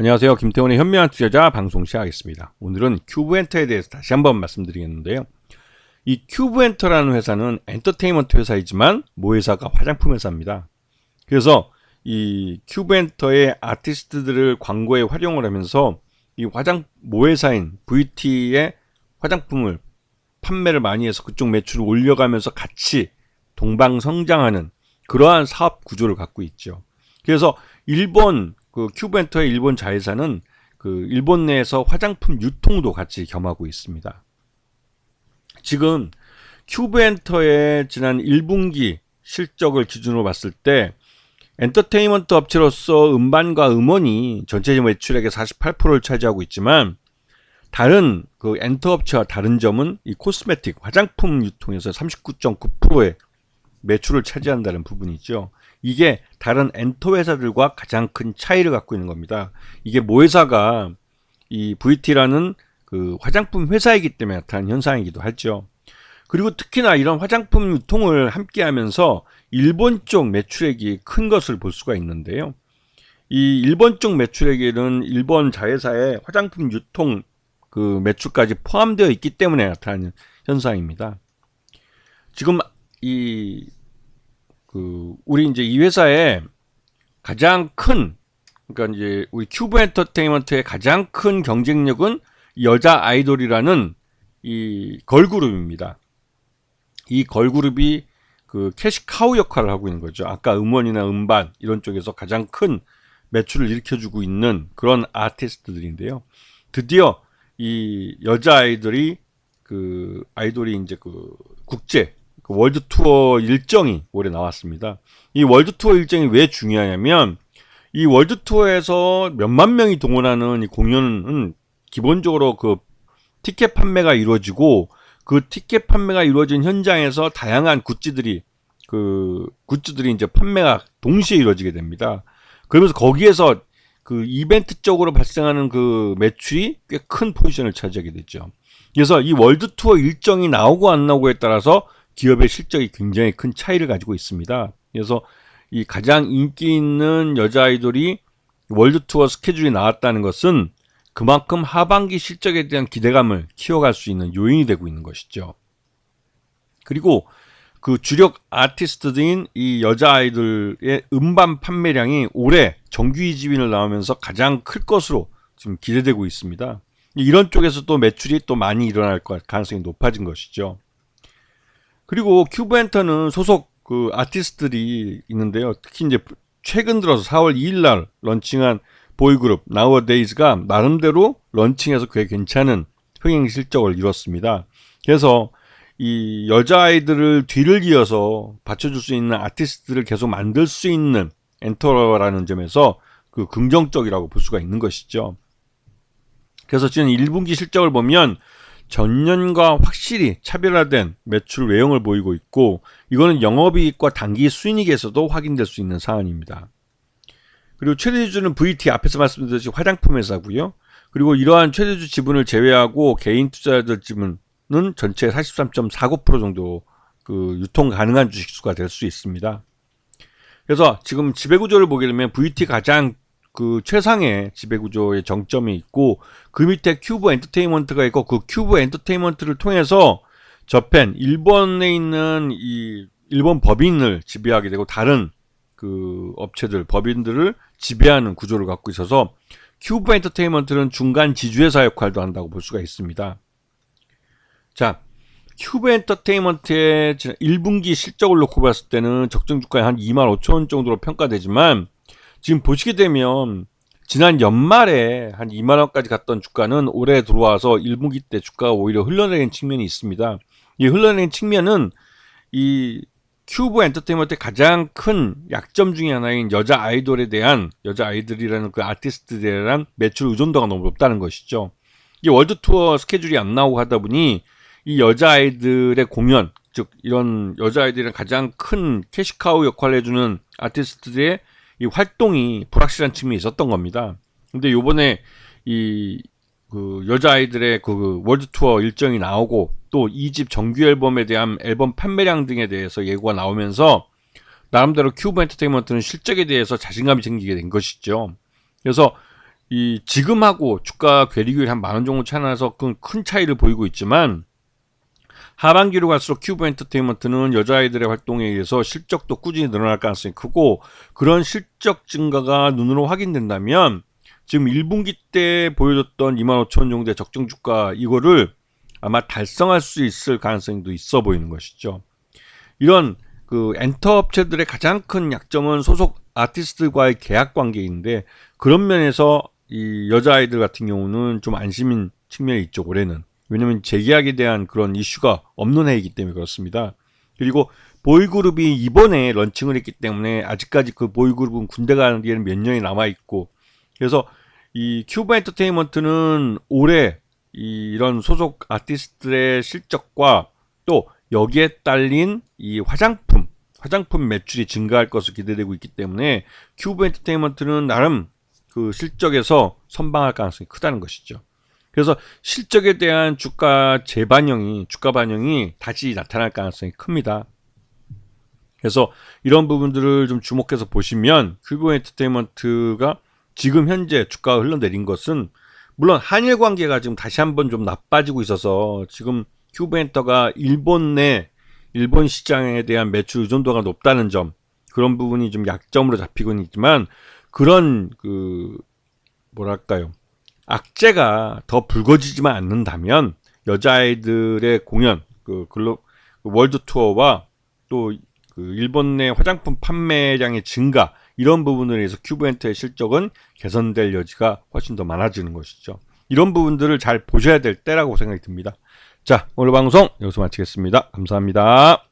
안녕하세요. 김태훈의 현명한 투자자 방송 시작하겠습니다. 오늘은 큐브엔터에 대해서 다시 한번 말씀드리겠는데요. 이 큐브엔터라는 회사는 엔터테인먼트 회사이지만 모회사가 화장품 회사입니다. 그래서 이 큐브엔터의 아티스트들을 광고에 활용을 하면서 이 화장 모회사인 VT의 화장품을 판매를 많이 해서 그쪽 매출을 올려가면서 같이 동방 성장하는 그러한 사업 구조를 갖고 있죠. 그래서 일본 그 큐벤터의 일본 자회사는 그 일본 내에서 화장품 유통도 같이 겸하고 있습니다. 지금 큐벤터의 지난 1분기 실적을 기준으로 봤을 때 엔터테인먼트 업체로서 음반과 음원이 전체 매출액의 48%를 차지하고 있지만 다른 그 엔터 업체와 다른 점은 이 코스메틱 화장품 유통에서 39.9%의 매출을 차지한다는 부분이죠. 이게 다른 엔터 회사들과 가장 큰 차이를 갖고 있는 겁니다. 이게 모 회사가 이 VT라는 그 화장품 회사이기 때문에 나타난 현상이기도 하죠. 그리고 특히나 이런 화장품 유통을 함께 하면서 일본 쪽 매출액이 큰 것을 볼 수가 있는데요. 이 일본 쪽 매출액에는 일본 자회사의 화장품 유통 그 매출까지 포함되어 있기 때문에 나타나는 현상입니다. 지금 이 그 우리 이제 이 회사의 가장 큰 그러니까 이제 우리 큐브 엔터테인먼트의 가장 큰 경쟁력은 여자 아이돌이라는 이 걸그룹입니다. 이 걸그룹이 그 캐시카우 역할을 하고 있는 거죠. 아까 음원이나 음반 이런 쪽에서 가장 큰 매출을 일으켜주고 있는 그런 아티스트들인데요. 드디어 이 여자 아이돌이 그 아이돌이 이제 그 국제 그 월드 투어 일정이 올해 나왔습니다. 이 월드 투어 일정이 왜 중요하냐면 이 월드 투어에서 몇만 명이 동원하는 이 공연은 기본적으로 그 티켓 판매가 이루어지고 그 티켓 판매가 이루어진 현장에서 다양한 굿즈들이 그 굿즈들이 이제 판매가 동시에 이루어지게 됩니다. 그러면서 거기에서 그 이벤트적으로 발생하는 그 매출이 꽤 큰 포지션을 차지하게 됐죠. 그래서 이 월드 투어 일정이 나오고 안 나오고에 따라서 기업의 실적이 굉장히 큰 차이를 가지고 있습니다. 그래서 이 가장 인기 있는 여자 아이돌이 월드 투어 스케줄이 나왔다는 것은 그만큼 하반기 실적에 대한 기대감을 키워갈 수 있는 요인이 되고 있는 것이죠. 그리고 그 주력 아티스트들인 이 여자 아이돌의 음반 판매량이 올해 정규 2집인을 나오면서 가장 클 것으로 지금 기대되고 있습니다. 이런 쪽에서 또 매출이 또 많이 일어날 가능성이 높아진 것이죠. 그리고 큐브 엔터는 소속 그 아티스트들이 있는데요. 특히 이제 최근 들어서 4월 2일 날 런칭한 보이그룹 나우어데이즈가 나름대로 런칭해서 꽤 괜찮은 흥행 실적을 이뤘습니다. 그래서 이 여자아이들을 뒤를 이어서 받쳐줄 수 있는 아티스트를 계속 만들 수 있는 엔터라는 점에서 그 긍정적이라고 볼 수가 있는 것이죠. 그래서 지금 1분기 실적을 보면 전년과 확실히 차별화된 매출 외형을 보이고 있고 이거는 영업이익과 단기 순이익에서도 확인될 수 있는 사안입니다. 그리고 최대주는 VT 앞에서 말씀드렸듯이 화장품 회사고요. 그리고 이러한 최대주 지분을 제외하고 개인 투자자들 지분은 전체 43.49% 정도 그 유통 가능한 주식수가 될 수 있습니다. 그래서 지금 지배구조를 보게 되면 VT 가장 그 최상의 지배구조의 정점이 있고 그 밑에 큐브 엔터테인먼트가 있고 그 큐브 엔터테인먼트를 통해서 저펜 일본에 있는 이 일본 법인을 지배하게 되고 다른 그 업체들 법인들을 지배하는 구조를 갖고 있어서 큐브 엔터테인먼트는 중간 지주회사 역할도 한다고 볼 수가 있습니다. 자, 큐브 엔터테인먼트의 1분기 실적을 놓고 봤을 때는 적정 주가에 한 2만 5천 원 정도로 평가되지만 지금 보시게 되면 지난 연말에 한 2만 원까지 갔던 주가는 올해 들어와서 1분기 때 주가가 오히려 흘러내린 측면이 있습니다. 이 흘러내린 측면은 이 큐브 엔터테인먼트의 가장 큰 약점 중의 하나인 여자 아이돌에 대한 여자 아이들이라는 그 아티스트에 대한 매출 의존도가 너무 높다는 것이죠. 이 월드 투어 스케줄이 안 나오고 하다 보니 이 여자 아이들의 공연, 즉 이런 여자 아이들의 가장 큰 캐시카우 역할을 해주는 아티스트들의 이 활동이 불확실한 측면이 있었던 겁니다. 근데 요번에 이 그 여자아이들의 그 월드 투어 일정이 나오고 또이집 정규 앨범에 대한 앨범 판매량 등에 대해서 예고가 나오면서 나름대로 큐브 엔터테인먼트는 실적에 대해서 자신감이 생기게 된 것이죠. 그래서 이 지금하고 주가 괴리율이 한만 원 정도 차이 나서 큰, 큰 차이를 보이고 있지만 하반기로 갈수록 큐브 엔터테인먼트는 여자아이들의 활동에 의해서 실적도 꾸준히 늘어날 가능성이 크고 그런 실적 증가가 눈으로 확인된다면 지금 1분기 때 보여줬던 2만 5천 원 정도의 적정 주가 이거를 아마 달성할 수 있을 가능성도 있어 보이는 것이죠. 이런 그 엔터 업체들의 가장 큰 약점은 소속 아티스트과의 계약 관계인데 그런 면에서 이 여자아이들 같은 경우는 좀 안심인 측면이 있죠 올해는 왜냐면 재계약에 대한 그런 이슈가 없는 해이기 때문에 그렇습니다 그리고 보이그룹이 이번에 런칭을 했기 때문에 아직까지 그 보이그룹은 군대 가는 데는 몇 년이 남아 있고 그래서 이 큐브 엔터테인먼트는 올해 이 이런 소속 아티스트의 실적과 또 여기에 딸린 이 화장품 화장품 매출이 증가할 것으로 기대되고 있기 때문에 큐브 엔터테인먼트는 나름 그 실적에서 선방할 가능성이 크다는 것이죠. 그래서 실적에 대한 주가 재반영이 주가 반영이 다시 나타날 가능성이 큽니다. 그래서 이런 부분들을 좀 주목해서 보시면 큐브 엔터테인먼트가 지금 현재 주가가 흘러내린 것은 물론 한일 관계가 지금 다시 한번 좀 나빠지고 있어서 지금 큐브 엔터가 일본 내 일본 시장에 대한 매출 의존도가 높다는 점 그런 부분이 좀 약점으로 잡히고는 있지만 그런 그 뭐랄까요 악재가 더 불거지지만 않는다면 여자아이들의 공연 그 글로 그 월드 투어와 또 그 일본 내 화장품 판매량의 증가 이런 부분을 위해서 큐브엔터의 실적은 개선될 여지가 훨씬 더 많아지는 것이죠. 이런 부분들을 잘 보셔야 될 때라고 생각이 듭니다. 자, 오늘 방송 여기서 마치겠습니다. 감사합니다.